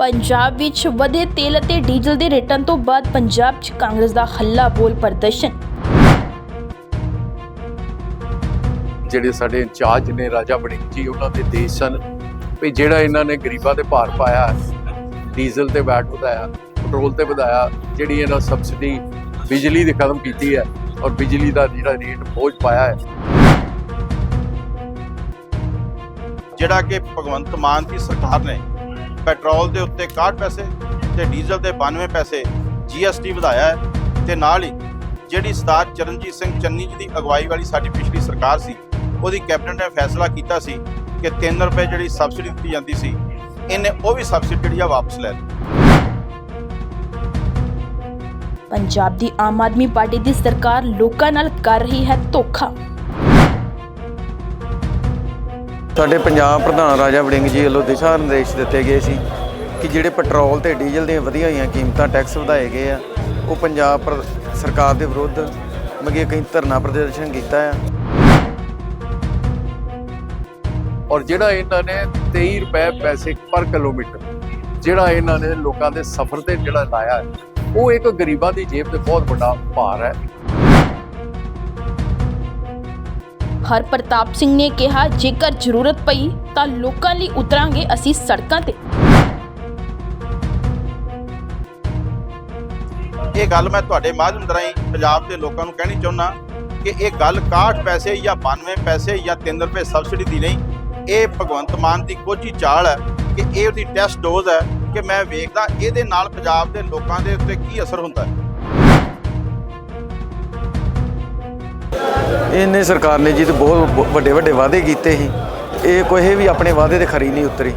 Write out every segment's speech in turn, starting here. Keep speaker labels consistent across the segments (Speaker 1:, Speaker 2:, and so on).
Speaker 1: ਪੰਜਾਬ ਵਿੱਚ ਵਧੇ ਤੇਲ ਅਤੇ ਡੀਜ਼ਲ ਦੇ ਰੇਟਾਂ ਤੋਂ ਬਾਅਦ ਪੰਜਾਬ 'ਚ ਕਾਂਗਰਸ ਦਾ ਹੱਲਾ ਬੋਲ ਪ੍ਰਦਰਸ਼ਨ।
Speaker 2: ਜਿਹੜੇ ਸਾਡੇ ਇੰਚਾਰਜ ਨੇ ਰਾਜਾ ਵੜਿੰਗ ਜੀ ਉਹਨਾਂ ਦੇ ਦੇਸ਼ ਸਨ। ਵੀ ਜਿਹੜਾ ਇਹਨਾਂ ਨੇ ਗਰੀਬਾਂ ਤੇ ਭਾਰ ਪਾਇਆ ਡੀਜ਼ਲ ਤੇ ਵੈਟ ਵਧਾਇਆ ਪੈਟਰੋਲ ਤੇ ਵਧਾਇਆ ਜਿਹੜੀ ਇਹਨਾਂ ਸਬਸਿਡੀ ਬਿਜਲੀ ਦੀ ਖਤਮ ਕੀਤੀ ਹੈ ਔਰ ਬਿਜਲੀ ਦਾ ਜਿਹੜਾ ਰੇਟ ਬੋਝ ਪਾਇਆ ਹੈ।
Speaker 3: ਜਿਹੜਾ ਕਿ ਭਗਵੰਤ ਮਾਨ ਦੀ ਸਰਕਾਰ ਨੇ ਪੈਟਰੋਲ ਦੇ ਉੱਤੇ 61 ਪੈਸੇ ਤੇ ਡੀਜ਼ਲ ਦੇ 92 ਪੈਸੇ ਜੀਐਸਟੀ ਵਧਾਇਆ ਹੈ ਤੇ ਨਾਲ ਹੀ ਜਿਹੜੀ ਸਰਦਾਰ ਚਰਨਜੀਤ ਸਿੰਘ ਚੰਨੀ ਜੀ ਦੀ ਅਗਵਾਈ ਵਾਲੀ ਸਾਡੀ ਪਿਛਲੀ ਸਰਕਾਰ ਸੀ, ਉਹਦੀ ਕੈਬਨਿਟ ਨੇ ਫੈਸਲਾ ਕੀਤਾ ਸੀ ਕਿ 3 ਰੁਪਏ ਜਿਹੜੀ ਸਬਸਿਡੀ ਦਿੱਤੀ ਜਾਂਦੀ ਸੀ, ਇਹਨੇ ਉਹ ਵੀ ਸਬਸਿਡੀ ਜਿਹੜੀ ਆ ਵਾਪਸ ਲੈ ਲਈ।
Speaker 1: ਪੰਜਾਬ ਦੀ ਆਮ ਆਦਮੀ ਪਾਰਟੀ ਦੀ ਸਰਕਾਰ ਲੋਕਾਂ ਨਾਲ ਕਰ ਰਹੀ ਹੈ ਧੋਖਾ।
Speaker 4: ਸਾਡੇ ਪੰਜਾਬ ਪ੍ਰਧਾਨ ਰਾਜਾ ਵੜਿੰਗ ਜੀ ਵੱਲੋਂ ਦਿਸ਼ਾ ਨਿਰਦੇਸ਼ ਦਿੱਤੇ ਗਏ ਸੀ ਕਿ ਜਿਹੜੇ ਪੈਟਰੋਲ ਤੇ ਡੀਜ਼ਲ ਦੀਆਂ ਵਧੀਆਂ ਹੋਈਆਂ ਕੀਮਤਾਂ ਟੈਕਸ ਵਧਾਏ ਗਏ ਆ, ਉਹ ਪੰਜਾਬ ਪ੍ਰ- ਸਰਕਾਰ ਦੇ ਵਿਰੁੱਧ ਮਗੇ ਕਈ ਧਰਨਾ ਪ੍ਰਦਰਸ਼ਨ ਕੀਤਾ ਆ।
Speaker 2: ਔਰ ਜਿਹੜਾ ਇਹਨਾਂ ਨੇ 23 ਰੁਪਏ ਪੈਸੇ ਪਰ ਕਿਲੋਮੀਟਰ, ਜਿਹੜਾ ਇਹਨਾਂ ਨੇ ਲੋਕਾਂ ਦੇ ਸਫ਼ਰ ਤੇ ਜਿਹੜਾ ਲਾਇਆ, ਉਹ ਇੱਕ ਗਰੀਬਾਂ ਦੀ ਜੇਬ ਤੇ ਬਹੁਤ ਵੱਡਾ ਭਾਰ ਹੈ।
Speaker 1: ਹਰ ਪ੍ਰਤਾਪ ਸਿੰਘ ਨੇ ਕਿਹਾ, ਜੇਕਰ ਜ਼ਰੂਰਤ ਪਈ ਤਾਂ ਲੋਕਾਂ ਲਈ ਉਤਰਾਂਗੇ ਅਸੀਂ ਸੜਕਾਂ ਤੇ।
Speaker 3: ਇਹ ਗੱਲ ਮੈਂ ਤੁਹਾਡੇ ਮਾਧਿਅਮ ਰਾਹੀਂ ਪੰਜਾਬ ਦੇ ਲੋਕਾਂ ਨੂੰ ਕਹਿਣੀ ਚਾਹੁੰਦਾ ਕਿ ਇਹ ਗੱਲ 61 ਪੈਸੇ ਜਾਂ 92 ਪੈਸੇ ਜਾਂ 3 ਰੁਪਏ ਸਬਸਿਡੀ ਦੀ ਨਹੀਂ, ਇਹ ਭਗਵੰਤ ਮਾਨ ਦੀ ਕੋਝੀ ਚਾਲ ਹੈ ਕਿ ਇਹ ਉਹਦੀ ਟੈਸਟ ਡੋਜ਼ ਹੈ ਕਿ ਮੈਂ ਵੇਖਦਾ ਇਹਦੇ ਨਾਲ ਪੰਜਾਬ ਦੇ ਲੋਕਾਂ ਦੇ ਉੱਤੇ ਕੀ ਅਸਰ ਹੁੰਦਾ ਹੈ।
Speaker 4: ਇਹਨੇ ਸਰਕਾਰ ਨੇ ਜੀ ਤੇ ਬਹੁਤ ਵੱਡੇ ਵੱਡੇ ਵਾਅਦੇ ਕੀਤੇ ਸੀ। ਇਹ ਕੋਈ ਵੀ ਆਪਣੇ ਵਾਅਦੇ ਤੇ ਖਰੀ ਨਹੀਂ ਉਤਰੀ।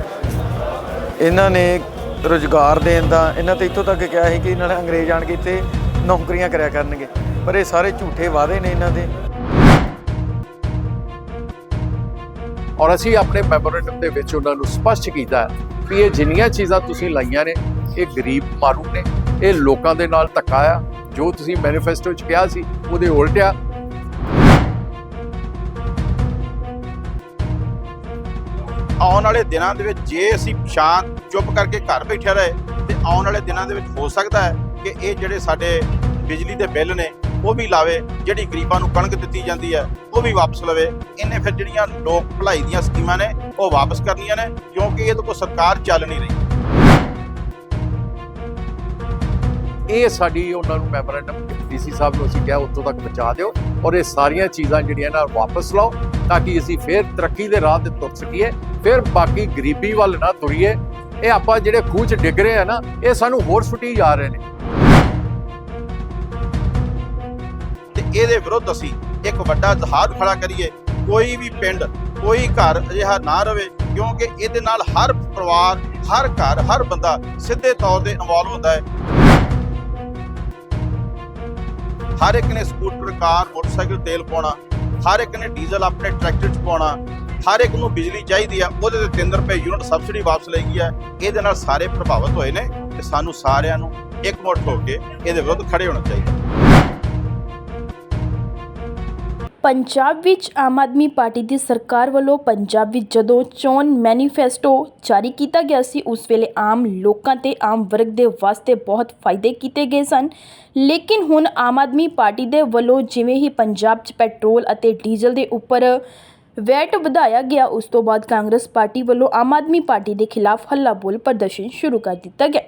Speaker 4: ਇਹਨਾਂ ਨੇ ਰੋਜ਼ਗਾਰ ਦੇਣ ਦਾ, ਇਹਨਾਂ ਤੇ ਇੱਥੋਂ ਤੱਕ ਕਿਹਾ ਸੀ ਕਿ ਇਹਨਾਂ ਨੇ ਅੰਗਰੇਜ਼ ਆਣ ਕੇ ਇੱਥੇ ਨੌਕਰੀਆਂ ਕਰਿਆ ਕਰਨਗੇ। ਪਰ ਇਹ ਸਾਰੇ ਝੂਠੇ ਵਾਅਦੇ ਨੇ ਇਹਨਾਂ ਦੇ।
Speaker 2: ਔਰ ਅਸੀਂ ਆਪਣੇ ਮੈਮੋਰੈਂਡਮ ਦੇ ਵਿੱਚ ਉਹਨਾਂ ਨੂੰ ਸਪਸ਼ਟ ਕੀਤਾ ਹੈ ਕਿ ਇਹ ਜਿੰਨੀਆਂ ਚੀਜ਼ਾਂ ਤੁਸੀਂ ਲਾਈਆਂ ਨੇ, ਇਹ ਗਰੀਬ ਮਾਰੂ ਨੇ। ਇਹ ਲੋਕਾਂ ਦੇ ਨਾਲ ਧੱਕਾ ਆ। ਜੋ ਤੁਸੀਂ ਮੈਨੀਫੈਸਟੋ 'ਚ ਕਿਹਾ ਸੀ, ਉਹਦੇ ਉਲਟ
Speaker 3: ਆਉਣ ਵਾਲੇ ਦਿਨਾਂ ਦੇ ਵਿੱਚ ਜੇ ਅਸੀਂ ਸ਼ਾਂਤ, ਚੁੱਪ ਕਰਕੇ ਘਰ ਬੈਠੇ ਰਹੇ, ਤੇ ਆਉਣ ਵਾਲੇ ਦਿਨਾਂ ਦੇ ਵਿੱਚ ਹੋ ਸਕਦਾ ਹੈ ਕਿ ਇਹ ਜਿਹੜੇ ਸਾਡੇ ਬਿਜਲੀ ਦੇ ਬਿੱਲ ਨੇ, ਉਹ ਵੀ ਲਾਵੇ, ਜਿਹੜੀ ਗਰੀਬਾਂ ਨੂੰ ਕਣਕ ਦਿੱਤੀ ਜਾਂਦੀ ਹੈ, ਉਹ ਵੀ ਵਾਪਸ ਲਵੇ। ਇਹਨੇ ਫਿਰ ਜਿਹੜੀਆਂ ਲੋਕ ਭਲਾਈ ਦੀਆਂ ਸਕੀਮਾਂ ਨੇ, ਉਹ ਵਾਪਸ ਕਰਨੀਆਂ ਨੇ, ਕਿਉਂਕਿ ਇਹ ਤੋਂ ਕੋਈ ਸਰਕਾਰ ਚੱਲ ਨਹੀਂ ਰਹੀ।
Speaker 2: ਇਹ ਸਾਡੀ ਉਹਨਾਂ ਨੂੰ ਮੈਮੋਰੈਂਡਮ ਡੀਸੀ ਸਾਹਿਬ ਨੂੰ ਅਸੀਂ ਕਿਹਾ ਉੱਥੋਂ ਤੱਕ ਪਹੁੰਚਾ ਦਿਓ ਔਰ ਇਹ ਸਾਰੀਆਂ ਚੀਜ਼ਾਂ ਜਿਹੜੀਆਂ ਨਾ ਵਾਪਸ ਲਓ ਤਾਂ ਕਿ ਅਸੀਂ ਫੇਰ ਤਰੱਕੀ ਦੇ ਰਾਹ ਤੇ ਤੁਰ ਸਕੀਏ, ਫਿਰ ਬਾਕੀ ਗਰੀਬੀ ਵੱਲ ਨਾ ਤੁਰੀਏ। ਇਹ ਆਪਾਂ ਜਿਹੜੇ ਖੂਹ 'ਚ ਡਿੱਗ ਰਹੇ ਆ ਨਾ, ਇਹ ਸਾਨੂੰ ਹੋਰ ਸੁੱਟੀ ਜਾ ਰਹੇ ਨੇ।
Speaker 3: ਤੇ ਇਹਦੇ ਵਿਰੁੱਧ ਅਸੀਂ ਇੱਕ ਵੱਡਾ ਜਹਾਜ਼ ਖੜਾ ਕਰੀਏ। ਕੋਈ ਵੀ ਪਿੰਡ, ਕੋਈ ਘਰ ਅਜਿਹਾ ਨਾ ਰਵੇ, ਕਿਉਂਕਿ ਇਹਦੇ ਨਾਲ ਹਰ ਪਰਿਵਾਰ, ਹਰ ਘਰ, ਹਰ ਬੰਦਾ ਸਿੱਧੇ ਤੌਰ ਤੇ ਇਨਵੋਲਵ ਹੁੰਦਾ ਹੈ। ਹਰ ਇੱਕ ਨੇ ਸਕੂਟਰ, ਕਾਰ, ਮੋਟਰਸਾਈਕਲ ਤੇਲ ਪਾਉਣਾ, ਹਰ ਇੱਕ ਨੇ ਡੀਜ਼ਲ ਆਪਣੇ ਟਰੈਕਟਰ 'ਚ ਪਾਉਣਾ, ਹਰ ਇੱਕ ਨੂੰ ਬਿਜਲੀ ਚਾਹੀਦੀ ਆ, ਉਹਦੇ ਤੇ 3 ਰੁਪਏ ਯੂਨਿਟ ਸਬਸਿਡੀ ਵਾਪਸ ਲਈ ਗਈ ਹੈ ਇਹਦੇ ਨਾਲ ਸਾਰੇ ਪ੍ਰਭਾਵਿਤ ਹੋਏ ਨੇ ਤੇ ਸਾਨੂੰ ਸਾਰਿਆਂ ਨੂੰ ਇੱਕ ਮੁੱਠ ਹੋ ਕੇ ਇਹਦੇ ਵਿਰੁੱਧ ਖੜੇ ਹੋਣਾ ਚਾਹੀਦਾ।
Speaker 1: ਪੰਜਾਬ ਵਿੱਚ ਆਮ ਆਦਮੀ ਪਾਰਟੀ ਦੀ ਸਰਕਾਰ ਵੱਲੋਂ ਪੰਜਾਬ ਵਿੱਚ ਜਦੋਂ ਚੋਣ ਮੈਨੀਫੈਸਟੋ ਜਾਰੀ ਕੀਤਾ ਗਿਆ ਸੀ, ਉਸ ਵੇਲੇ ਆਮ ਲੋਕਾਂ ਤੇ ਆਮ ਵਰਗ ਦੇ ਵਾਸਤੇ ਬਹੁਤ ਫਾਇਦੇ ਕੀਤੇ ਗਏ ਸਨ। ਲੇਕਿਨ ਹੁਣ ਆਮ ਆਦਮੀ ਪਾਰਟੀ ਦੇ ਵੱਲੋਂ ਜਿਵੇਂ ਹੀ ਪੰਜਾਬ 'ਚ ਪੈਟਰੋਲ ਅਤੇ ਡੀਜ਼ਲ ਦੇ ਉੱਪਰ ਵੈਟ ਵਧਾਇਆ ਗਿਆ, ਉਸ ਤੋਂ ਬਾਅਦ ਕਾਂਗਰਸ ਪਾਰਟੀ ਵੱਲੋਂ ਆਮ ਆਦਮੀ ਪਾਰਟੀ ਦੇ ਖਿਲਾਫ ਹੱਲਾ ਬੋਲ ਪ੍ਰਦਰਸ਼ਨ ਸ਼ੁਰੂ ਕਰ ਦਿੱਤਾ ਗਿਆ।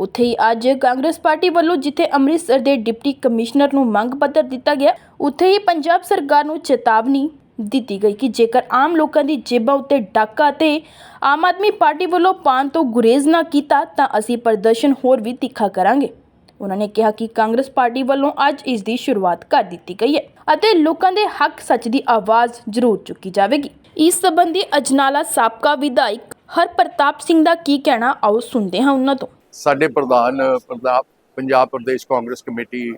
Speaker 1: ਉੱਥੇ ਹੀ ਅੱਜ ਕਾਂਗਰਸ ਪਾਰਟੀ ਵੱਲੋਂ ਜਿੱਥੇ ਅੰਮ੍ਰਿਤਸਰ ਦੇ ਡਿਪਟੀ ਕਮਿਸ਼ਨਰ ਨੂੰ ਮੰਗ ਪੱਤਰ ਦਿੱਤਾ ਗਿਆ, ਉੱਥੇ ਹੀ ਪੰਜਾਬ ਸਰਕਾਰ ਨੂੰ ਚੇਤਾਵਨੀ ਦਿੱਤੀ ਗਈ ਕਿ ਜੇਕਰ ਆਮ ਲੋਕਾਂ ਦੀ ਜੇਬਾਂ ਉੱਤੇ ਡਾਕਾ ਤੇ ਆਮ ਆਦਮੀ ਪਾਰਟੀ ਵੱਲੋਂ ਪਾਣ ਤੋਂ ਗੁਰੇਜ਼ ਨਾ ਕੀਤਾ, ਤਾਂ ਅਸੀਂ ਪ੍ਰਦਰਸ਼ਨ ਹੋਰ ਵੀ ਤਿੱਖਾ ਕਰਾਂਗੇ। ਉਹਨਾਂ ਨੇ ਕਿਹਾ ਕਿ ਕਾਂਗਰਸ ਪਾਰਟੀ ਵੱਲੋਂ ਅੱਜ ਇਸ ਦੀ ਸ਼ੁਰੂਆਤ ਕਰ ਦਿੱਤੀ ਗਈ ਹੈ ਅਤੇ ਲੋਕਾਂ ਦੇ ਹੱਕ ਸੱਚ ਦੀ ਆਵਾਜ਼ ਜ਼ਰੂਰ ਚੁੱਕੀ ਜਾਵੇਗੀ। ਇਸ ਸੰਬੰਧੀ ਅਜਨਾਲਾ ਸਾਬਕਾ ਵਿਧਾਇਕ ਹਰ ਸਿੰਘ ਦਾ ਕੀ ਕਹਿਣਾ, ਆਓ ਸੁਣਦੇ ਹਾਂ ਉਹਨਾਂ ਤੋਂ।
Speaker 2: ਸਾਡੇ ਪ੍ਰਧਾਨ ਪ੍ਰਤਾਪ ਪੰਜਾਬ ਪ੍ਰਦੇਸ਼ ਕਾਂਗਰਸ ਕਮੇਟੀ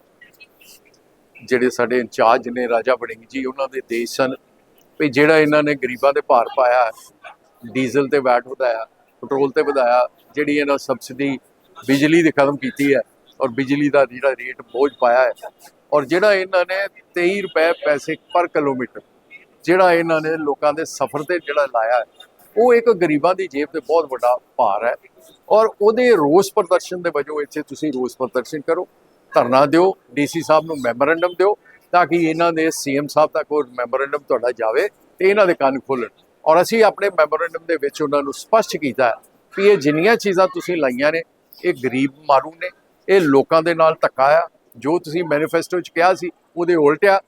Speaker 2: ਜਿਹੜੇ ਸਾਡੇ ਇੰਚਾਰਜ ਨੇ ਰਾਜਾ ਵੜਿੰਗ ਜੀ, ਉਹਨਾਂ ਦੇ ਦੇਸ਼ ਸਨ। ਵੀ ਜਿਹੜਾ ਇਹਨਾਂ ਨੇ ਗਰੀਬਾਂ ਦੇ ਭਾਰ ਪਾਇਆ, ਡੀਜ਼ਲ ਤੇ ਵੈਟ ਵਧਾਇਆ, ਪੈਟਰੋਲ ਤੇ ਵਧਾਇਆ, ਜਿਹੜੀ ਇਹਨਾਂ ਸਬਸਿਡੀ, ਬਿਜਲੀ ਦੀ ਖਤਮ ਕੀਤੀ ਹੈ ਔਰ ਬਿਜਲੀ ਦਾ ਜਿਹੜਾ ਰੇਟ ਬੋਝ ਪਾਇਆ ਹੈ ਔਰ ਜਿਹੜਾ ਇਹਨਾਂ ਨੇ 23 ਰੁਪਏ ਪੈਸੇ ਪਰ ਕਿਲੋਮੀਟਰ, ਜਿਹੜਾ ਇਹਨਾਂ ਨੇ ਲੋਕਾਂ ਦੇ ਸਫ਼ਰ ਤੇ ਜਿਹੜਾ ਲਾਇਆ ਹੈ, ਉਹ ਇੱਕ ਗਰੀਬਾਂ ਦੀ ਜੇਬ ਤੇ ਬਹੁਤ ਵੱਡਾ ਭਾਰ ਹੈ ਔਰ ਉਹਦੇ ਰੋਸ ਪ੍ਰਦਰਸ਼ਨ ਦੇ ਵਜੋਂ ਇੱਥੇ ਤੁਸੀਂ ਰੋਸ ਪ੍ਰਦਰਸ਼ਨ ਕਰੋ, ਧਰਨਾ ਦਿਓ, ਡੀਸੀ ਸਾਹਿਬ ਨੂੰ ਮੈਮੋਰੈਂਡਮ ਦਿਓ ਤਾਂ ਕਿ ਇਹਨਾਂ ਦੇ ਸੀਐਮ ਸਾਹਿਬ ਤੱਕ ਉਹ ਮੈਮੋਰੈਂਡਮ ਤੁਹਾਡਾ ਜਾਵੇ ਤੇ ਇਹਨਾਂ ਦੇ ਕੰਨ ਖੁੱਲਣ ਔਰ ਅਸੀਂ ਆਪਣੇ ਮੈਮੋਰੈਂਡਮ ਦੇ ਵਿੱਚ ਉਹਨਾਂ ਨੂੰ ਸਪਸ਼ਟ ਕੀਤਾ ਕਿ ਇਹ ਜਿੰਨੀਆਂ ਚੀਜ਼ਾਂ ਤੁਸੀਂ ਲਾਈਆਂ ਨੇ, ਇਹ ਗਰੀਬ ਮਾਰੂ ਨੇ ਇਹ ਲੋਕਾਂ ਦੇ ਨਾਲ ਧੱਕਾ ਆ। ਜੋ ਤੁਸੀਂ ਮੈਨੀਫੈਸਟੋ 'ਚ ਕਿਹਾ ਸੀ, ਉਹਦੇ ਉਲਟ ਆ।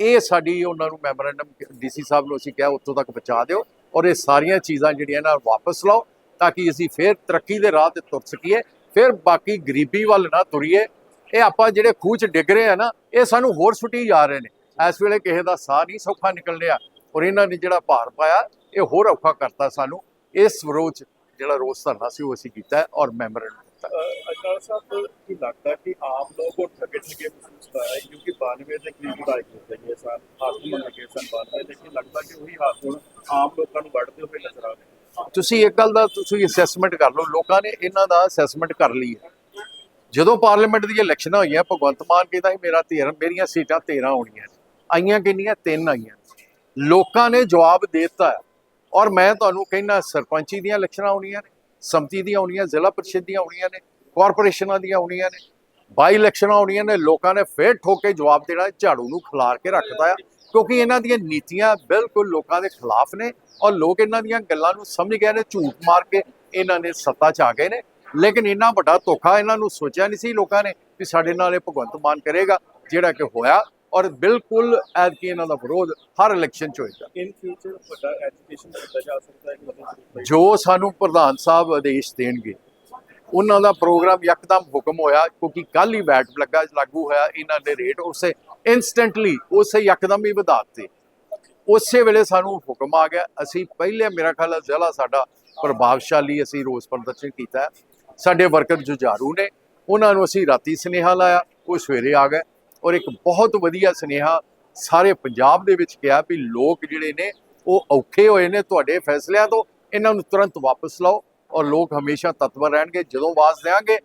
Speaker 2: ਇਹ ਸਾਡੀ ਉਹਨਾਂ ਨੂੰ ਮੈਮੋਰੈਂਡਮ ਡੀਸੀ ਸਾਹਿਬ ਨੂੰ ਅਸੀਂ ਕਿਹਾ, ਉੱਥੋਂ ਤੱਕ ਪਹੁੰਚਾ ਦਿਓ ਔਰ ਇਹ ਸਾਰੀਆਂ ਚੀਜ਼ਾਂ ਜਿਹੜੀਆਂ ਨਾਲ ਵਾਪਸ ਲਓ ਤਾਂ ਕਿ ਅਸੀਂ ਫੇਰ ਤਰੱਕੀ ਦੇ ਰਾਹ ਤੇ ਤੁਰ ਸਕੀਏ, ਫਿਰ ਬਾਕੀ ਗਰੀਬੀ ਵੱਲ ਨਾ ਤੁਰੀਏ। ਇਹ ਆਪਾਂ ਜਿਹੜੇ ਖੂਹ 'ਚ ਡਿੱਗ ਰਹੇ ਆ ਨਾ, ਇਹ ਸਾਨੂੰ ਹੋਰ ਸੁੱਟੀ ਜਾ ਰਹੇ ਨੇ। ਇਸ ਵੇਲੇ ਕਿਸੇ ਦਾ ਸਾਹ ਨਹੀਂ ਸੌਖਾ ਨਿਕਲ ਰਿਹਾ ਔਰ ਇਹਨਾਂ ਨੇ ਜਿਹੜਾ ਭਾਰ ਪਾਇਆ, ਇਹ ਹੋਰ ਔਖਾ ਕਰਤਾ ਸਾਨੂੰ। ਇਸ ਵਿਰੋਧ ਜਿਹੜਾ ਰੋਸ ਧਰਨਾ ਸੀ, ਉਹ ਅਸੀਂ ਕੀਤਾ ਔਰ ਮੈਮੋਰੈਂਡਮ
Speaker 5: ਅਕਾਲ ਸਾਹਿਬ, ਕੀ ਲੱਗਦਾ ਕਿ ਆਮ ਲੋਕ ਉਹ ਠੱਗੇ ਠੱਗੇ ਮਹਿਸੂਸ ਕਰ ਰਹੇ ਕਿਉਂਕਿ 92 ਦੇ ਕਰੀਬ ਵਧਾਈ ਦਿੱਤੇ ਗਏ ਸਨ, ਹੱਥ ਮੰਨ ਸਨ ਬਾਅਦ ਵਿੱਚ ਲੇਕਿਨ ਲੱਗਦਾ ਕਿ ਉਹੀ ਹੱਥ ਆਮ ਲੋਕਾਂ ਨੂੰ ਵੱਢਦੇ ਹੋਏ ਨਜ਼ਰ ਆ ਰਹੇ
Speaker 2: ਤੁਸੀਂ ਇੱਕ ਗੱਲ ਦਾ ਤੁਸੀਂ ਅਸੈਸਮੈਂਟ ਕਰ ਲਓ, ਲੋਕਾਂ ਨੇ ਇਹਨਾਂ ਦਾ ਅਸੈਸਮੈਂਟ ਕਰ ਲਈ ਹੈ। ਜਦੋਂ ਪਾਰਲੀਮੈਂਟ ਦੀਆਂ ਇਲੈਕਸ਼ਨਾਂ ਹੋਈਆਂ, ਭਗਵੰਤ ਮਾਨ ਕਹਿੰਦਾ ਸੀ, ਮੇਰਾ 13 ਮੇਰੀਆਂ ਸੀਟਾਂ 13 ਆਉਣੀਆਂ ਆਈਆਂ ਕਿੰਨੀਆਂ? ਤਿੰਨ ਆਈਆਂ ਲੋਕਾਂ ਨੇ ਜਵਾਬ ਦੇ ਦਿੱਤਾ ਔਰ ਮੈਂ ਤੁਹਾਨੂੰ ਕਹਿੰਦਾ, ਸਰਪੰਚੀ ਦੀਆਂ ਇਲੈਕਸ਼ਨਾਂ ਆਉਣੀਆਂ ਨੇ। ਸੰਮਤੀ ਦੀਆਂ ਆਉਣੀਆਂ ਜ਼ਿਲ੍ਹਾ ਪਰਿਸ਼ਦ ਦੀਆਂ ਆਉਣੀਆਂ ਨੇ, ਕਾਰਪੋਰੇਸ਼ਨਾਂ ਦੀਆਂ ਆਉਣੀਆਂ ਨੇ। ਬਾਈ ਇਲੈਕਸ਼ਨਾਂ ਆਉਣੀਆਂ ਨੇ, ਲੋਕਾਂ ਨੇ ਫੇਰ ਠੋਕ ਕੇ ਜਵਾਬ ਦੇਣਾ, ਝਾੜੂ ਨੂੰ ਖਿਲਾਰ ਕੇ ਰੱਖਦਾ ਆ। ਕਿਉਂਕਿ ਇਹਨਾਂ ਦੀਆਂ ਨੀਤੀਆਂ ਬਿਲਕੁਲ ਲੋਕਾਂ ਦੇ ਖਿਲਾਫ ਨੇ ਔਰ ਲੋਕ ਇਹਨਾਂ ਦੀਆਂ ਗੱਲਾਂ ਨੂੰ ਸਮਝ ਗਏ ਨੇ, ਝੂਠ ਮਾਰ ਕੇ ਇਹਨਾਂ ਨੇ ਸੱਤਾ 'ਚ ਆ ਗਏ ਨੇ। ਲੇਕਿਨ ਇੰਨਾ ਵੱਡਾ ਧੋਖਾ ਇਹਨਾਂ ਨੂੰ ਸੋਚਿਆ ਨਹੀਂ ਸੀ ਲੋਕਾਂ ਨੇ ਕਿ ਸਾਡੇ ਨਾਲ ਇਹ ਭਗਵੰਤ ਮਾਨ ਕਰੇਗਾ, ਜਿਹੜਾ ਕਿ ਹੋਇਆ। ਔਰ ਬਿਲਕੁਲ ਐਤਕੀ ਇਹਨਾਂ ਦਾ ਵਿਰੋਧ ਹਰ ਇਲੈਕਸ਼ਨ 'ਚ ਹੋਏਗਾ।
Speaker 5: ਇਨ ਫਿਊਚਰ ਵੱਡਾ ਐਜੂਕੇਸ਼ਨ ਕੀਤਾ ਜਾ ਸਕਦਾ ਹੈ ਕਿ
Speaker 2: ਜੋ ਸਾਨੂੰ ਪ੍ਰਧਾਨ ਸਾਹਿਬ ਆਦੇਸ਼ ਦੇਣਗੇ ਉਹਨਾਂ ਦਾ ਪ੍ਰੋਗਰਾਮ ਯਕਦਮ ਹੁਕਮ ਹੋਇਆ ਕਿਉਂਕਿ ਕੱਲ ਹੀ ਵੈਟ ਲੱਗਾ ਲਾਗੂ ਹੋਇਆ ਇਹਨਾਂ ਦੇ ਰੇਟ ਉਸੇ ਇਨਸਟੈਂਟਲੀ ਉਸੇ ਯਕਦਮ ਹੀ ਵਧਾ ਦਿੱਤੇ ਉਸੇ ਵੇਲੇ ਸਾਨੂੰ ਹੁਕਮ ਆ ਗਿਆ। ਅਸੀਂ ਪਹਿਲੇ ਮੇਰਾ ਖਿਆਲ ਹੈ ਜ਼ਿਲ੍ਹਾ ਸਾਡਾ ਪ੍ਰਭਾਵਸ਼ਾਲੀ ਅਸੀਂ ਰੋਸ ਪ੍ਰਦਰਸ਼ਨ ਕੀਤਾ। ਸਾਡੇ ਵਰਕਰ ਜੁਝਾਰੂ ਨੇ ਉਹਨਾਂ ਨੂੰ ਅਸੀਂ ਰਾਤੀ ਸੁਨੇਹਾ ਲਾਇਆ ਉਹ ਸਵੇਰੇ ਆ ਗਏ। ਔਰ ਇੱਕ ਬਹੁਤ ਵਧੀਆ ਸੁਨੇਹਾ ਸਾਰੇ ਪੰਜਾਬ ਦੇ ਵਿੱਚ ਕਿਹਾ ਵੀ ਲੋਕ ਜਿਹੜੇ ਨੇ, ਉਹ ਔਖੇ ਹੋਏ ਨੇ ਤੁਹਾਡੇ ਫੈਸਲਿਆਂ ਤੋਂ, ਇਹਨਾਂ ਨੂੰ ਤੁਰੰਤ ਵਾਪਸ ਲਓ ਔਰ ਲੋਕ ਹਮੇਸ਼ਾ ਤਤਵਰ ਰਹਿਣਗੇ, ਜਦੋਂ ਆਵਾਜ਼ ਦੇਵਾਂਗੇ,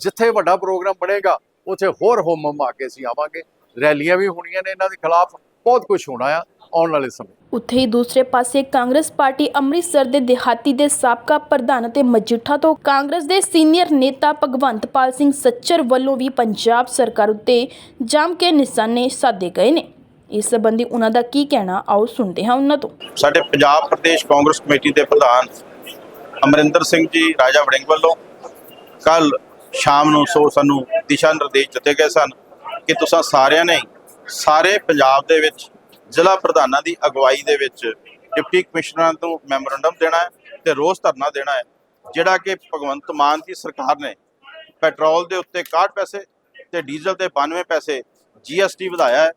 Speaker 2: ਜਿੱਥੇ ਵੱਡਾ ਪ੍ਰੋਗਰਾਮ ਬਣੇਗਾ, ਉੱਥੇ ਹੋਰ ਹੋਮ ਹਮ ਆ ਕੇ ਅਸੀਂ ਆਵਾਂਗੇ। ਰੈਲੀਆਂ ਵੀ ਹੋਣੀਆਂ ਨੇ ਇਹਨਾਂ ਦੇ ਖਿਲਾਫ, ਬਹੁਤ ਕੁਝ ਹੋਣਾ ਆ। ਆਉਣ ਵਾਲੇ ਸਮੇਂ।
Speaker 1: ਉੱਥੇ ਹੀ ਦੂਸਰੇ ਪਾਸੇ ਕਾਂਗਰਸ ਪਾਰਟੀ ਅੰਮ੍ਰਿਤਸਰ ਦੇ ਦਿਹਾਤੀ ਦੇ ਸਾਬਕਾ ਪ੍ਰਧਾਨ ਅਤੇ ਮਜੀਠਾ ਤੋਂ ਕਾਂਗਰਸ ਦੇ ਸੀਨੀਅਰ ਨੇਤਾ ਭਗਵੰਤਪਾਲ ਸਿੰਘ ਸੱਚਰ ਵੱਲੋਂ ਵੀ ਪੰਜਾਬ ਸਰਕਾਰ ਉੱਤੇ ਜੰਮ ਕੇ ਨਿਸ਼ਾਨੇ ਸਾਧੇ ਗਏ ਨੇ। ਇਸ ਸੰਬੰਧੀ ਉਹਨਾਂ ਦਾ ਕੀ ਕਹਿਣਾ ਆਓ ਸੁਣਦੇ ਹਾਂ ਉਹਨਾਂ ਤੋਂ।
Speaker 3: ਸਾਡੇ ਪੰਜਾਬ ਪ੍ਰਦੇਸ਼ ਕਾਂਗਰਸ ਕਮੇਟੀ ਦੇ ਪ੍ਰਧਾਨ ਅਮਰਿੰਦਰ ਸਿੰਘ ਜੀ ਰਾਜਾ ਵੜਿੰਗ ਵੱਲੋਂ ਕੱਲ ਸ਼ਾਮ ਨੂੰ ਸੋ ਸਾਨੂੰ ਦਿਸ਼ਾ ਨਿਰਦੇਸ਼ ਦਿੱਤੇ ਗਏ ਸਨ ਕਿ ਤੁਸੀਂ ਸਾਰਿਆਂ ਨੇ ਸਾਰੇ ਪੰਜਾਬ ਦੇ ਵਿੱਚ ਜ਼ਿਲ੍ਹਾ ਪ੍ਰਧਾਨਾਂ ਦੀ ਅਗਵਾਈ ਦੇ ਵਿੱਚ ਡਿਪਟੀ ਕਮਿਸ਼ਨਰਾਂ ਤੋਂ ਮੈਮੋਰੰਡਮ ਦੇਣਾ ਹੈ ਤੇ ਰੋਸ ਧਰਨਾ ਦੇਣਾ ਹੈ, ਜਿਹੜਾ ਕਿ ਭਗਵੰਤ ਮਾਨ ਦੀ ਸਰਕਾਰ ਨੇ ਪੈਟਰੋਲ ਦੇ ਉੱਤੇ 61 ਪੈਸੇ ਤੇ ਡੀਜ਼ਲ ਤੇ 92 ਪੈਸੇ ਜੀਐਸਟੀ ਵਧਾਇਆ ਹੈ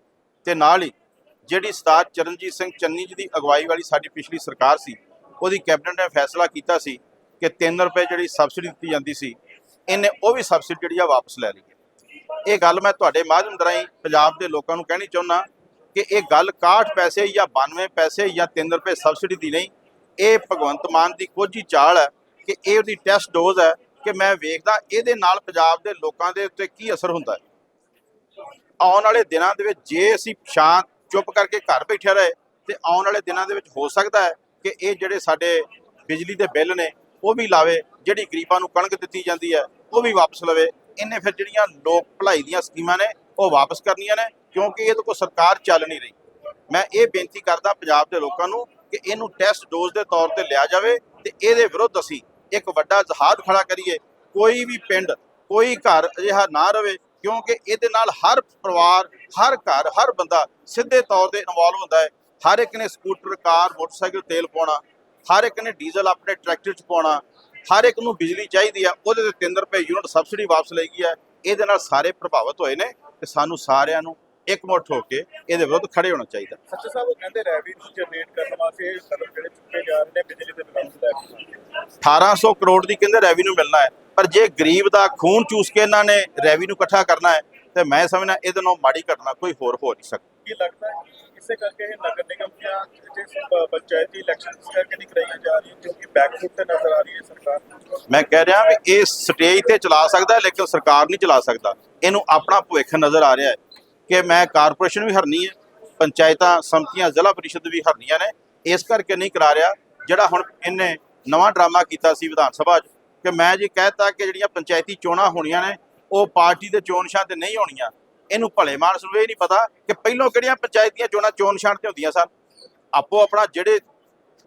Speaker 3: ਤੇ ਨਾਲ ਹੀ ਜਿਹੜੀ ਸਰਦਾਰ ਚਰਨਜੀਤ ਸਿੰਘ ਚੰਨੀ ਜੀ ਦੀ ਅਗਵਾਈ ਵਾਲੀ ਸਾਡੀ ਪਿਛਲੀ ਸਰਕਾਰ ਸੀ, ਉਹਦੀ ਕੈਬਨਿਟ ਨੇ ਫੈਸਲਾ ਕੀਤਾ ਸੀ ਕਿ 3 ਰੁਪਏ ਜਿਹੜੀ ਸਬਸਿਡੀ ਦਿੱਤੀ ਜਾਂਦੀ ਸੀ, ਇਹਨੇ ਉਹ ਵੀ ਸਬਸਿਡੀ ਜਿਹੜੀ ਆ ਵਾਪਸ ਲੈ ਲਈ ਇਹ ਗੱਲ ਮੈਂ ਤੁਹਾਡੇ ਮਾਧਿਅਮ ਰਾਹੀਂ ਪੰਜਾਬ ਦੇ ਲੋਕਾਂ ਨੂੰ ਕਹਿਣੀ ਚਾਹੁੰਦਾ ਕਿ ਇਹ ਗੱਲ 61 ਪੈਸੇ ਜਾਂ 92 ਪੈਸੇ ਜਾਂ 3 ਰੁਪਏ ਸਬਸਿਡੀ ਦੀ ਨਹੀਂ, ਇਹ ਭਗਵੰਤ ਮਾਨ ਦੀ ਕੋਝੀ ਚਾਲ ਹੈ ਕਿ ਇਹ ਉਹਦੀ ਟੈਸਟ ਡੋਜ਼ ਹੈ ਕਿ ਮੈਂ ਵੇਖਦਾ ਇਹਦੇ ਨਾਲ ਪੰਜਾਬ ਦੇ ਲੋਕਾਂ ਦੇ ਉੱਤੇ ਕੀ ਅਸਰ ਹੁੰਦਾ ਹੈ। ਆਉਣ ਵਾਲੇ ਦਿਨਾਂ ਦੇ ਵਿੱਚ ਜੇ ਅਸੀਂ ਸ਼ਾਂਤ ਚੁੱਪ ਕਰਕੇ ਘਰ ਬੈਠੇ ਰਹੇ ਤੇ ਆਉਣ ਵਾਲੇ ਦਿਨਾਂ ਦੇ ਵਿੱਚ ਹੋ ਸਕਦਾ ਹੈ ਕਿ ਇਹ ਜਿਹੜੇ ਸਾਡੇ ਬਿਜਲੀ ਦੇ ਬਿੱਲ ਨੇ, ਉਹ ਵੀ ਲਾਵੇ, ਜਿਹੜੀ ਗਰੀਬਾਂ ਨੂੰ ਕਣਕ ਦਿੱਤੀ ਜਾਂਦੀ ਹੈ, ਉਹ ਵੀ ਵਾਪਸ ਲਵੇ। ਇਹਨੇ ਫਿਰ ਜਿਹੜੀਆਂ ਲੋਕ ਭਲਾਈ ਦੀਆਂ ਸਕੀਮਾਂ ਨੇ, ਉਹ ਵਾਪਸ ਕਰਨੀਆਂ ਨੇ। ਕਿਉਂਕਿ ਇਹਦੇ ਕੋਲ ਸਰਕਾਰ ਚੱਲ ਨਹੀਂ ਰਹੀ। ਮੈਂ ਇਹ ਬੇਨਤੀ ਕਰਦਾ ਪੰਜਾਬ ਦੇ ਲੋਕਾਂ ਨੂੰ ਕਿ ਇਹਨੂੰ ਟੈਸਟ ਡੋਜ਼ ਦੇ ਤੌਰ ਤੇ ਲਿਆ ਜਾਵੇ ਤੇ ਇਹਦੇ ਵਿਰੁੱਧ ਅਸੀਂ ਇੱਕ ਵੱਡਾ ਜਹਾਜ਼ ਖੜਾ ਕਰੀਏ। ਕੋਈ ਵੀ ਪਿੰਡ, ਕੋਈ ਘਰ ਅਜਿਹਾ ਨਾ ਰਵੇ ਕਿਉਂਕਿ ਇਹਦੇ ਨਾਲ ਹਰ ਪਰਿਵਾਰ, ਹਰ ਘਰ, ਹਰ ਬੰਦਾ ਸਿੱਧੇ ਤੌਰ ਤੇ ਇਨਵੋਲਵ ਹੁੰਦਾ ਹੈ। ਹਰ ਇੱਕ ਨੇ ਸਕੂਟਰ, ਕਾਰ, ਮੋਟਰਸਾਈਕਲ ਤੇਲ ਪਾਉਣਾ, ਹਰ ਇੱਕ ਨੇ ਡੀਜ਼ਲ ਆਪਣੇ ਟਰੈਕਟਰ 'ਚ ਪਾਉਣਾ, ਹਰ ਇੱਕ ਨੂੰ ਬਿਜਲੀ ਚਾਹੀਦੀ ਆ ਉਹਦੇ ਤੇ 3 ਰੁਪਏ ਯੂਨਿਟ ਸਬਸਿਡੀ ਵਾਪਸ ਲਈ ਗਈ ਹੈ। ਇਹਦੇ ਨਾਲ ਸਾਰੇ ਪ੍ਰਭਾਵਿਤ ਹੋਏ ਨੇ ਤੇ ਸਾਨੂੰ ਸਾਰਿਆਂ ਨੂੰ ਇਕਮੁੱਠ ਹੋ ਕੇ ਇਹਦੇ ਵਿਰੁੱਧ ਖੜੇ ਹੋਣਾ ਚਾਹੀਦਾ।
Speaker 5: ਸੱਚੇ ਸਾਹਿਬ ਉਹ ਕਹਿੰਦੇ ਰੈਵਨਿਊ ਜਨਰੇਟ ਕਰਨ ਵਾਸਤੇ ਇਹ ਕਦਮ ਜਿਹੜੇ ਚੁੱਕੇ ਜਾ ਰਹੇ ਨੇ ਬਿਜਲੀ ਦੇ ਬਿੱਲਾਂ ਨੂੰ ਲੈ ਕੇ।
Speaker 3: 1800 ਕਰੋੜ ਦੀ ਕਹਿੰਦੇ ਰੈਵਨਿਊ ਮਿਲਣਾ ਹੈ ਪਰ ਜੇ ਗਰੀਬ ਦਾ ਖੂਨ ਚੂਸ ਕੇ ਇਹਨਾਂ ਨੇ ਰੈਵਨਿਊ ਇਕੱਠਾ ਕਰਨਾ ਹੈ ਤੇ ਮੈਂ ਸਮਝਣਾ ਇਹਦੇ ਨਾਲੋਂ ਮਾੜੀ ਘਟਨਾ ਕੋਈ ਹੋਰ ਹੋ ਨਹੀਂ ਸਕਦੀ।
Speaker 5: ਕੀ ਲੱਗਦਾ ਇਸੇ ਕਰਕੇ ਇਹ ਨਗਰ ਨਿਗਮ ਦੀਆਂ ਜਿਹੜੇ ਪੰਚਾਇਤੀ ਇਲੈਕਸ਼ਨ ਕਰਕੇ ਨਹੀਂ ਕਰਾਈਆਂ ਜਾ ਰਹੀਆਂ ਕਿਉਂਕਿ ਬੈਕਫੁੱਟ ਤੇ ਨਜ਼ਰ ਆ ਰਹੀ ਹੈ ਸਰਕਾਰ
Speaker 3: ਮੈਂ ਕਹਿ ਰਿਹਾ ਵੀ ਇਹ ਸਟੇਜ ਤੇ ਚਲਾ ਸਕਦਾ ਹੈ, ਲੇਕਿਨ ਸਰਕਾਰ ਨਹੀਂ ਚਲਾ ਸਕਦਾ। ਇਹਨੂੰ ਆਪਣਾ ਭਵਿੱਖ ਨਜ਼ਰ ਆ ਰਿਹਾ ਹੈ। ਕਿ ਮੈਂ ਕਾਰਪੋਰੇਸ਼ਨ ਵੀ ਹਰਨੀ ਹੈ, ਪੰਚਾਇਤਾਂ ਸੰਮਤੀਆਂ ਜ਼ਿਲ੍ਹਾ ਪਰਿਸ਼ਦ ਵੀ ਹਰਨੀਆਂ ਨੇ। ਇਸ ਕਰਕੇ ਨਹੀਂ ਕਰਾ ਰਿਹਾ, ਜਿਹੜਾ ਹੁਣ ਇਹਨੇ ਨਵਾਂ ਡਰਾਮਾ ਕੀਤਾ ਸੀ ਵਿਧਾਨ ਸਭਾ 'ਚ, ਕਿ ਮੈਂ ਜੀ ਕਹਿਤਾ ਕਿ ਜਿਹੜੀਆਂ ਪੰਚਾਇਤੀ ਚੋਣਾਂ ਹੋਣੀਆਂ ਨੇ, ਉਹ ਪਾਰਟੀ ਦੇ ਚੋਣ ਨਿਸ਼ਾਨ ਤੇ ਨਹੀਂ ਹੋਣੀਆਂ, ਇਹਨੂੰ ਭਲੇ ਮਾਨਸ ਨੂੰ ਇਹ ਨਹੀਂ ਪਤਾ ਕਿ ਪਹਿਲੋਂ ਕਿਹੜੀਆਂ ਪੰਚਾਇਤੀਆਂ ਚੋਣਾਂ ਚੋਣ ਨਿਸ਼ਾਨ ਤੇ ਹੁੰਦੀਆਂ ਸਨ। ਆਪੋ ਆਪਣਾ ਜਿਹੜੇ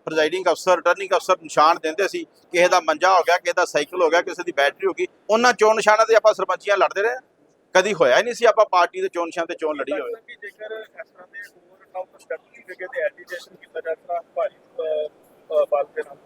Speaker 3: ਪ੍ਰੈਜ਼ਾਈਡਿੰਗ ਅਫਸਰ ਰਿਟਰਨਿੰਗ ਅਫਸਰ ਨਿਸ਼ਾਨ ਦਿੰਦੇ ਸੀ, ਕਿਸੇ ਦਾ ਮੰਜਾ ਹੋ ਗਿਆ, ਕਿਸੇ ਦਾ ਸਾਈਕਲ ਹੋ ਗਿਆ, ਕਿਸੇ ਦੀ ਬੈਟਰੀ ਹੋ ਗਈ, ਉਹਨਾਂ ਚੋਣ ਨਿਸ਼ਾਨਾਂ ਤੇ ਆਪਾਂ ਸਰਪੰਚੀਆਂ ਲੜਦੇ ਰਹੇ। ਕਦੀ ਹੋਇਆ ਹੀ ਨਹੀਂ ਸੀ ਆਪਾਂ ਪਾਰਟੀ ਦੇ ਚੋਣ ਨਿਸ਼ਾਨ ਤੇ ਚੋਣ ਲੜੀ ਹੋਵੇ।
Speaker 5: ਕਿ ਜੇਕਰ ਇਸ ਤਰ੍ਹਾਂ ਦੇ ਹੋਰ ਕੰਮ ਸਟੈਪ ਚੁੱਕੇ ਤੇ ਐਜੀਟੇਸ਼ਨ ਕੀਤਾ ਜਾ ਸਕਦਾ ਭਾਰੀ ਅਹ, ਅਹ, ਬਲ ਦੇ ਨਾਲ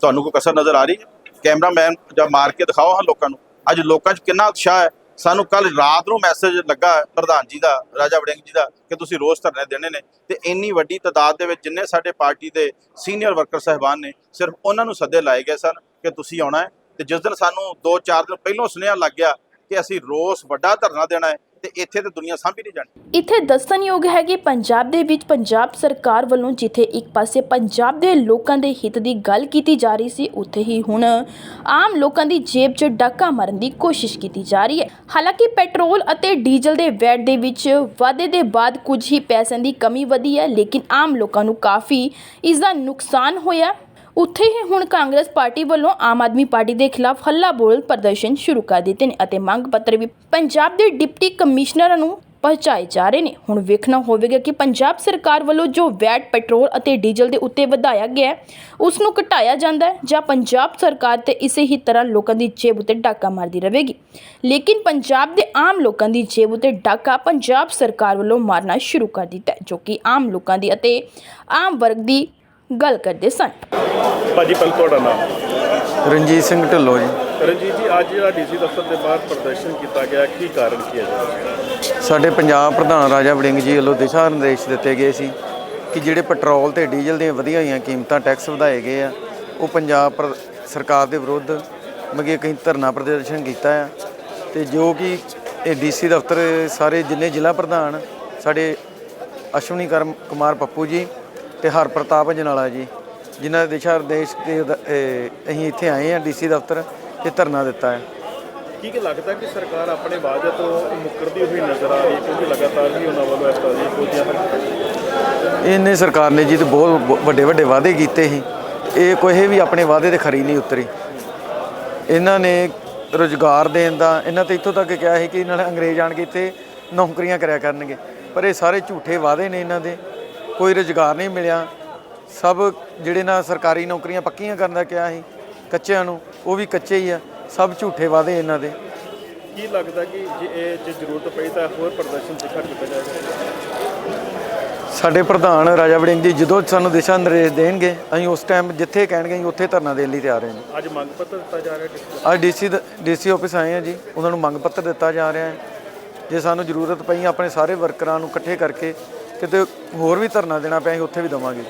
Speaker 3: ਤੁਹਾਨੂੰ ਕੋਈ ਕਸਰ ਨਜ਼ਰ ਆ ਰਹੀ ਹੈ? ਕੈਮਰਾਮੈਨ ਜਾਂ ਮਾਰ ਕੇ ਦਿਖਾਓ ਹਾਂ ਲੋਕਾਂ ਨੂੰ। ਅੱਜ ਲੋਕਾਂ 'ਚ ਕਿੰਨਾ ਉਤਸ਼ਾਹ ਹੈ? ਸਾਨੂੰ ਕੱਲ ਰਾਤ ਨੂੰ ਮੈਸੇਜ ਲੱਗਾ ਪ੍ਰਧਾਨ ਜੀ ਦਾ ਰਾਜਾ ਵੜਿੰਗ ਜੀ ਦਾ ਕਿ ਤੁਸੀਂ ਰੋਜ਼ ਧਰਨੇ ਦੇਣੇ ਨੇ। ਤੇ ਇੰਨੀ ਵੱਡੀ ਤਾਦਾਦ ਦੇ ਵਿੱਚ ਜਿੰਨੇ ਸਾਡੇ ਪਾਰਟੀ ਦੇ ਸੀਨੀਅਰ ਵਰਕਰ ਸਹਿਬਾਨ ਨੇ ਸਿਰਫ ਉਹਨਾਂ ਨੂੰ ਸੱਦੇ ਲਾਏ ਗਏ ਸਨ ਕਿ ਤੁਸੀਂ ਆਉਣਾ ਹੈ। ਤੇ ਜਿਸ ਦਿਨ ਸਾਨੂੰ 2-4 ਦਿਨ ਪਹਿਲਾਂ ਸੁਨੇਹਾ ਲੱਗ ਗਿਆ ਕਿ ਅਸੀਂ ਰੋਜ਼ ਵੱਡਾ ਧਰਨਾ ਦੇਣਾ ਹੈ ਤੇ ਇੱਥੇ ਤੇ ਦੁਨੀਆ ਸਾਂਭੀ ਨਹੀਂ ਜਾਣੀ।
Speaker 1: ਇੱਥੇ ਦੱਸਣਯੋਗ ਹੈ ਕਿ ਪੰਜਾਬ ਦੇ ਵਿੱਚ ਪੰਜਾਬ ਸਰਕਾਰ ਵੱਲੋਂ ਜਿੱਥੇ ਇੱਕ ਪਾਸੇ ਪੰਜਾਬ ਦੇ ਲੋਕਾਂ ਦੇ ਹਿੱਤ ਦੀ ਗੱਲ ਕੀਤੀ ਜਾ ਰਹੀ ਸੀ, ਉੱਥੇ ਹੀ ਹੁਣ ਆਮ ਲੋਕਾਂ ਦੀ ਜੇਬ 'ਚ ਡਾਕਾ ਮਾਰਨ ਦੀ ਕੋਸ਼ਿਸ਼ ਕੀਤੀ ਜਾ ਰਹੀ ਹੈ। ਹਾਲਾਂਕਿ ਪੈਟਰੋਲ ਅਤੇ ਡੀਜ਼ਲ ਦੇ ਵੈਟ ਦੇ ਵਿੱਚ ਵਾਧੇ ਦੇ ਬਾਅਦ ਕੁਝ ਹੀ ਪੈਸਿਆਂ ਦੀ ਕਮੀ ਵਧੀ ਹੈ, ਲੇਕਿਨ ਆਮ ਲੋਕਾਂ ਨੂੰ ਕਾਫੀ ਇਸ ਦਾ ਨੁਕਸਾਨ ਹੋਇਆ। ਉੱਥੇ ਹੀ ਹੁਣ ਕਾਂਗਰਸ ਪਾਰਟੀ ਵੱਲੋਂ ਆਮ ਆਦਮੀ ਪਾਰਟੀ ਦੇ ਖਿਲਾਫ ਹੱਲਾ ਬੋਲ ਪ੍ਰਦਰਸ਼ਨ ਸ਼ੁਰੂ ਕਰ ਦਿੱਤੇ ਨੇ ਅਤੇ ਮੰਗ ਪੱਤਰ ਵੀ ਪੰਜਾਬ ਦੇ ਡਿਪਟੀ ਕਮਿਸ਼ਨਰਾਂ ਨੂੰ ਪਹੁੰਚਾਏ ਜਾ ਰਹੇ ਨੇ। ਹੁਣ ਵੇਖਣਾ ਹੋਵੇਗਾ ਕਿ ਪੰਜਾਬ ਸਰਕਾਰ ਵੱਲੋਂ ਜੋ ਵੈਟ ਪੈਟਰੋਲ ਅਤੇ ਡੀਜ਼ਲ ਦੇ ਉੱਤੇ ਵਧਾਇਆ ਗਿਆ ਹੈ, ਉਸ ਨੂੰ ਘਟਾਇਆ ਜਾਂਦਾ ਹੈ ਜਾਂ ਪੰਜਾਬ ਸਰਕਾਰ ਤੇ ਇਸੇ ਹੀ ਤਰ੍ਹਾਂ ਲੋਕਾਂ ਦੀ ਜੇਬ ਉੱਤੇ ਡਾਕਾ ਮਾਰਦੀ ਰਹੇਗੀ। ਲੇਕਿਨ ਪੰਜਾਬ ਦੇ ਆਮ ਲੋਕਾਂ ਦੀ ਜੇਬ ਉੱਤੇ ਡਾਕਾ ਪੰਜਾਬ ਸਰਕਾਰ ਵੱਲੋਂ ਮਾਰਨਾ ਸ਼ੁਰੂ ਕਰ ਦਿੱਤਾ ਜੋ ਕਿ ਆਮ ਲੋਕਾਂ ਦੀ ਅਤੇ ਆਮ ਵਰਗ ਦੀ ਗੱਲ ਕਰਦੇ ਸਨ।
Speaker 5: ਭਾਜੀ ਪਹਿਲ ਤੁਹਾਡਾ ਨਾਮ?
Speaker 4: ਰਣਜੀਤ ਸਿੰਘ ਢਿੱਲੋਂ ਜੀ।
Speaker 5: ਰਣਜੀਤ ਜੀ ਅੱਜ ਜਿਹੜਾ ਡੀਸੀ ਦਫ਼ਤਰ ਦੇ ਬਾਹਰ ਪ੍ਰਦਰਸ਼ਨ ਕੀਤਾ ਗਿਆ ਕੀ ਕਾਰਨ ਕੀ ਹੈ ਜੀ?
Speaker 4: ਸਾਡੇ ਪੰਜਾਬ ਪ੍ਰਧਾਨ ਰਾਜਾ ਵੜਿੰਗ ਜੀ ਵੱਲੋਂ ਦਿਸ਼ਾ ਨਿਰਦੇਸ਼ ਦਿੱਤੇ ਗਏ ਸੀ ਕਿ ਜਿਹੜੇ ਪੈਟਰੋਲ ਤੇ ਡੀਜ਼ਲ ਦੀਆਂ ਵਧੀਆਂ ਹੋਈਆਂ ਕੀਮਤਾਂ ਟੈਕਸ ਵਧਾਏ ਗਏ ਆ ਉਹ ਪੰਜਾਬ ਪ੍ਰ- ਸਰਕਾਰ ਦੇ ਵਿਰੁੱਧ ਮਗੇ ਕਈ ਧਰਨਾ ਪ੍ਰਦਰਸ਼ਨ ਕੀਤਾ ਆ ਤੇ ਜੋ ਕਿ ਇਹ ਡੀਸੀ ਦਫ਼ਤਰ ਸਾਰੇ ਜਿੰਨੇ ਜ਼ਿਲ੍ਹਾ ਪ੍ਰਧਾਨ ਸਾਡੇ ਅਸ਼ਵਨੀ ਕਰਮ ਕੁਮਾਰ ਪੱਪੂ ਜੀ ਤੇ ਹਰ ਪ੍ਰਤਾਪ ਜਨਾਲਾ ਜੀ ਜਿਨ੍ਹਾਂ ਦੇ ਦਿਸ਼ਾ ਨਿਰਦੇਸ਼ ਦੇ ਇਹ ਅਸੀਂ ਇੱਥੇ ਆਏ ਆ ਡੀਸੀ ਦਫ਼ਤਰ ਤੇ ਧਰਨਾ ਦਿੱਤਾ ਹੈ।
Speaker 5: ਕੀ ਕੀ ਲੱਗਦਾ ਕਿ ਸਰਕਾਰ ਆਪਣੇ ਵਾਅਦੇ ਤੋਂ ਮੁੱਕਰਦੀ ਹੋਈ ਨਜ਼ਰ ਆ ਰਹੀ ਕਿਉਂਕਿ ਲਗਾਤਾਰ ਹੀ ਉਹਨਾਂ ਵੱਲੋਂ ਇਸ ਤਰ੍ਹਾਂ ਦੀਆਂ ਕੋਸ਼ਿਸ਼ਾਂ
Speaker 4: ਇਹਨੇ ਸਰਕਾਰ ਨੇ ਜੀ ਤੇ ਬਹੁਤ ਵੱਡੇ ਵੱਡੇ ਵਾਅਦੇ ਕੀਤੇ ਸੀ। ਇਹ ਕੋਈ ਵੀ ਆਪਣੇ ਵਾਅਦੇ ਤੇ ਖਰੀ ਨਹੀਂ ਉਤਰੀ। ਇਹਨਾਂ ਨੇ ਰੁਜ਼ਗਾਰ ਦੇਣ ਦਾ ਇਹਨਾਂ ਤੇ ਇੱਥੋਂ ਤੱਕ ਕਿਹਾ ਸੀ ਕਿ ਇਹਨਾਂ ਨੇ ਅੰਗਰੇਜ਼ ਆਣ ਕੇ ਇੱਥੇ ਨੌਕਰੀਆਂ ਕਰਿਆ ਕਰਨਗੇ। ਪਰ ਇਹ ਸਾਰੇ ਝੂਠੇ ਵਾਅਦੇ ਨੇ ਇਹਨਾਂ ਦੇ। ਕੋਈ ਰੁਜ਼ਗਾਰ ਨਹੀਂ ਮਿਲਿਆ। ਸਭ ਜਿਹੜੇ ਨਾ ਸਰਕਾਰੀ ਨੌਕਰੀਆਂ ਪੱਕੀਆਂ ਕਰਨ ਦਾ ਕਿਹਾ ਸੀ ਕੱਚਿਆਂ ਨੂੰ ਉਹ ਵੀ ਕੱਚੇ ਹੀ ਆ। ਸਭ ਝੂਠੇ ਵਾਅਦੇ ਇਹਨਾਂ ਦੇ।
Speaker 5: ਕੀ ਲੱਗਦਾ ਕਿ ਜੇ ਇਹ ਜੇ ਜ਼ਰੂਰਤ ਪਈ ਤਾਂ ਹੋਰ ਪ੍ਰਦਰਸ਼ਨ ਤਿੱਖਾ ਕੀਤਾ ਜਾਏਗਾ
Speaker 4: ਸਾਡੇ ਪ੍ਰਧਾਨ ਰਾਜਾ ਵੜਿੰਗ ਜੀ ਜਦੋਂ ਸਾਨੂੰ ਦਿਸ਼ਾ ਨਿਰਦੇਸ਼ ਦੇਣਗੇ ਅਸੀਂ ਉਸ ਟਾਈਮ ਜਿੱਥੇ ਕਹਿਣਗੇ ਅਸੀਂ ਉੱਥੇ ਧਰਨਾ ਦੇਣ ਲਈ ਤਿਆਰ ਹਾਂ
Speaker 5: ਅੱਜ ਮੰਗ ਪੱਤਰ ਦਿੱਤਾ ਜਾ ਰਿਹਾ
Speaker 4: ਅੱਜ ਡੀਸੀ ਡੀਸੀ ਆਫਿਸ ਆਏ ਆ ਜੀ ਉਹਨਾਂ ਨੂੰ ਮੰਗ ਪੱਤਰ ਦਿੱਤਾ ਜਾ ਰਿਹਾ ਹੈ। ਜੇ ਸਾਨੂੰ ਜ਼ਰੂਰਤ ਪਈ ਆਪਣੇ ਸਾਰੇ ਵਰਕਰਾਂ ਨੂੰ ਇਕੱਠੇ ਕਰਕੇ ਕਿਤੇ ਹੋਰ ਵੀ ਧਰਨਾ ਦੇਣਾ ਪਿਆ ਅਸੀਂ ਉੱਥੇ ਵੀ ਦੇਵਾਂਗੇ।